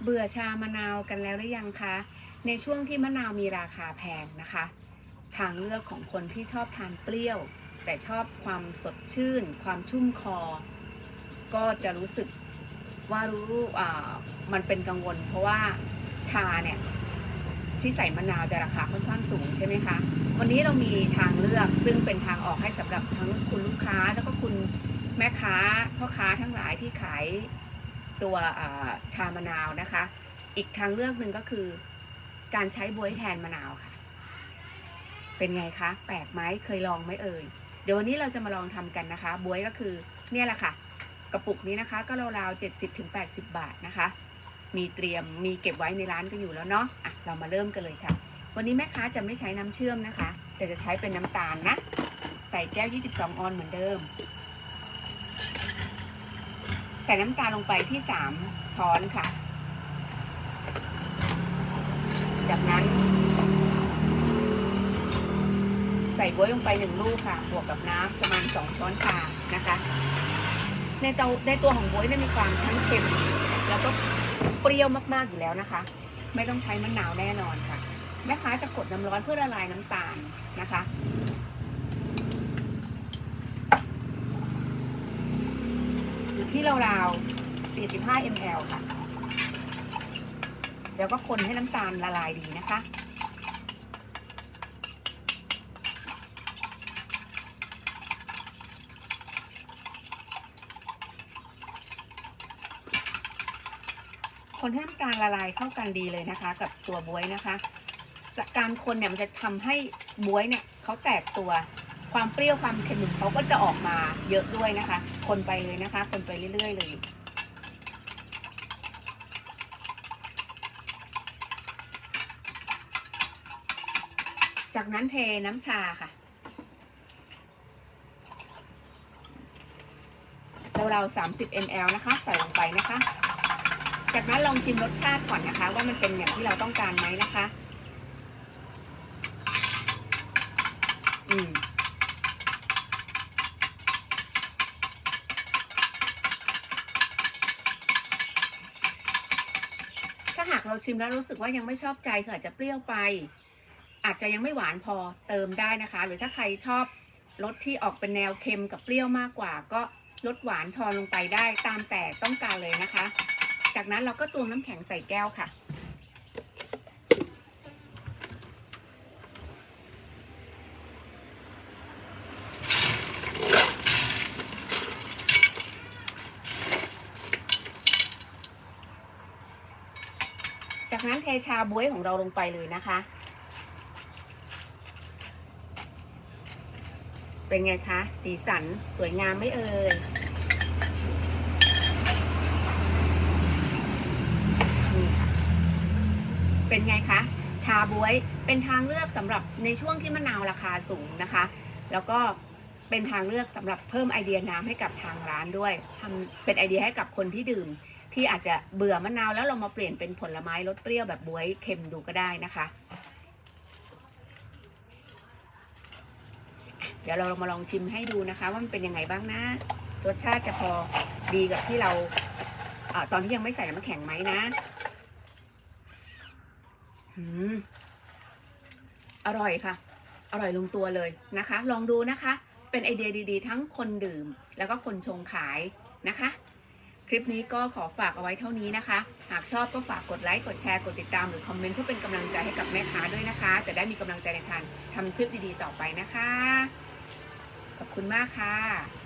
เบื่อชามะนาวกันแล้วหรือยังคะ ในช่วงที่มะนาวมีราคาแพงนะคะ ทางเลือกของคนที่ชอบทานเปรี้ยว แต่ชอบความสดชื่น ความชุ่มคอ ก็จะรู้สึกว่ารู้มันเป็นกังวล เพราะว่าชาเนี่ยที่ใส่มะนาวจะราคาค่อนข้างสูงใช่ไหมคะ วันนี้เรามีทางเลือกซึ่งเป็นทางออกให้สำหรับทั้งคุณลูกค้าแล้วก็คุณแม่ค้าพ่อค้าทั้งหลายที่ขาย ตัวชามะนาวนะคะ อีกทางเลือกหนึ่งก็คือ การใช้บวยแทนมะนาวค่ะ เป็นไงคะ แปลกไหมเคยลองไหมเอ่ย เดี๋ยววันนี้เราจะมาลองทำกันนะคะ บวยก็คือเนี่ยแหละค่ะ กระปุกนี้นะคะ ก็ราวๆ70ถึง80บาทนะคะ มีเตรียมมีเก็บไว้ในร้านกันอยู่แล้วเนาะอะเรามาเริ่มกันเลยค่ะ วันนี้แม่ค้าจะไม่ใช้น้ำเชื่อมนะคะ แต่จะใช้เป็นน้ำตาลนะ ใส่แก้ว 22 ออนเหมือนเดิม ใส่น้ำตาลลงไปที่3ช้อนค่ะ จากนั้น ใส่บ๊วยลงไปหนึ่งลูกค่ะ บวกกับน้ำประมาณ2ช้อนชานะคะ ในตัวในตัวของบ๊วยเนี่ยมีความทั้งเค็ม แล้วก็เปรี้ยวมากๆอยู่แล้วนะคะ ไม่ต้องใช้มะนาวแน่นอนค่ะ แม่ค้าจะกดน้ำร้อนเพื่อละลายน้ำตาลนะคะ อยู่ ที่ราวๆ45 ml ค่ะ แล้วก็คนให้น้ำตาลละลายดีนะคะ คนให้น้ำตาลละลายเข้ากันดีเลยนะคะ กับตัวบวยนะคะ จากการคนเนี่ยมันจะทำให้บวยเนี่ยเขาแตกตัว ความเปรี้ยวความเค็มเขาก็จะออกมาเยอะด้วยนะคะ คนไปเลยนะคะ คนไปเรื่อย ๆ เลยจากนั้นเทน้ำชาค่ะเราๆ30 ml นะคะ ใส่ลงไปนะคะ จากนั้นลองชิมรสชาติก่อนนะคะ ว่ามันเป็นอย่างที่เราต้องการไหมนะคะ อืมาหากเราชิมแล้วรู้สึกว่ายังไม่ชอบใจคืออาจจะเปรี้ยวไป อาจจะยังไม่หวานพอเติมได้นะคะ หรือถ้าใครชอบรสที่ออกเป็นแนวเค็มกับเปรี้ยวมากกว่า ก็ลดหวานทอนลงไปได้ตามแต่ต้องการเลยนะคะ จากนั้นเราก็ตวงน้ำแข็งใส่แก้วค่ะ จากนั้นเทชาบ๊วยของเราลงไปเลยนะคะ เป็นไงคะ สีสันสวยงามไม่เอ่ยเป็นไงคะ ชาบ๊วยเป็นทางเลือกสำหรับในช่วงที่มะนาวราคาสูงนะคะ แล้วก็ เป็นทางเลือกสำหรับเพิ่มไอเดียน้ำให้กับทางร้านด้วยทำเป็นไอเดียให้กับคนที่ดื่ม ที่อาจจะเบื่อมะนาวแล้วเรามาเปลี่ยนเป็นผลไม้รสเปรี้ยวแบบบวยเค็มดูก็ได้นะคะ เดี๋ยวเรามาลองชิมให้ดูนะคะ ว่ามันเป็นยังไงบ้างนะ รสชาติจะพอดีกับที่เราอตอนที่ยังไม่ใส่น้ำแข็งไหมนะหืมอร่อยค่ะ อร่อยลงตัวเลยนะคะ ลองดูนะคะ เป็นไอเดียดีๆ ทั้งคนดื่ม แล้วก็คนชงขายนะคะ คลิปนี้ก็ขอฝากเอาไว้เท่านี้นะคะ หากชอบก็ฝากกดไลค์กดแชร์กดติดตามหรือคอมเมนต์เพื่อเป็นกำลังใจให้กับแม่ค้าด้วยนะคะ จะได้มีกำลังใจในการทำคลิปดีๆต่อไปนะคะ ขอบคุณมากค่ะ